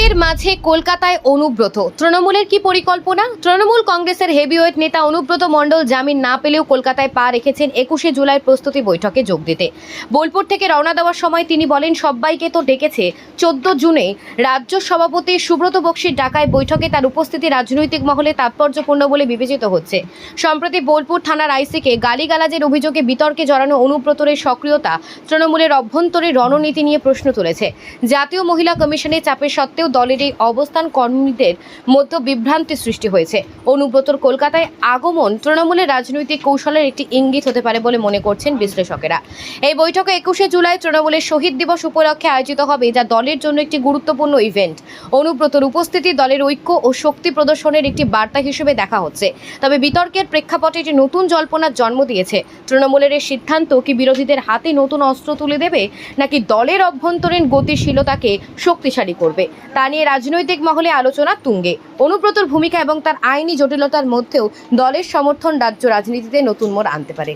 বিতর্কের মাঝে কলকাতায় অনুব্রত। তৃণমূলের কি পরিকল্পনা? তৃণমূল কংগ্রেসের হেভিওয়েট নেতা অনুব্রত মণ্ডল জামিন না পেলেও কলকাতায় পা রেখেছেন একুশে জুলাই প্রস্তুতি বৈঠকে যোগ দিতে। বোলপুর থেকে রওনা দেওয়ার সময় তিনি বলেন সবাইকে তো ডেকেছে। চোদ্দ জুনে রাজ্য সভাপতি সুব্রত বক্সির ডাকায় বৈঠকে তার উপস্থিতি রাজনৈতিক মহলে তাৎপর্যপূর্ণ বলে বিবেচিত হচ্ছে। সম্প্রতি বোলপুর থানার আইসিকে গালিগালাজের অভিযোগে বিতর্কে জড়ানো অনুব্রতরের সক্রিয়তা তৃণমূলের অভ্যন্তরে রণনীতি নিয়ে প্রশ্ন তুলেছে। জাতীয় মহিলা কমিশনের চাপের সত্ত্বেও দলের এই অবস্থান কর্মীদের মধ্যে বিভ্রান্তি সৃষ্টি হয়েছে। অনুব্রতর কলকাতায় আগমন তৃণমূলের রাজনৈতিক কৌশলের একটি ইঙ্গিত হতে পারে বলে মনে করছেন বিশ্লেষকেরা। এই বৈঠকে একুশে জুলাই তৃণমূলের শহীদ দিবস উপলক্ষে আয়োজিত হবে যা দলের জন্য একটি গুরুত্বপূর্ণ ইভেন্ট। অনুব্রতর উপস্থিতি দলের ঐক্য ও শক্তি প্রদর্শনের একটি বার্তা হিসেবে দেখা হচ্ছে। তবে বিতর্কের প্রেক্ষাপটে এটি নতুন জল্পনার জন্ম দিয়েছে। তৃণমূলের এই সিদ্ধান্ত কি বিরোধীদের হাতে নতুন অস্ত্র তুলে দেবে, নাকি দলের অভ্যন্তরীণ গতিশীলতাকে শক্তিশালী করবে? তা নিয়ে রাজনৈতিক মহলে আলোচনা তুঙ্গে। অনুব্রতর ভূমিকা এবং তার আইনি জটিলতার মধ্যেও দলের সমর্থন রাজ্য রাজনীতিতে নতুন মোড় আনতে পারে।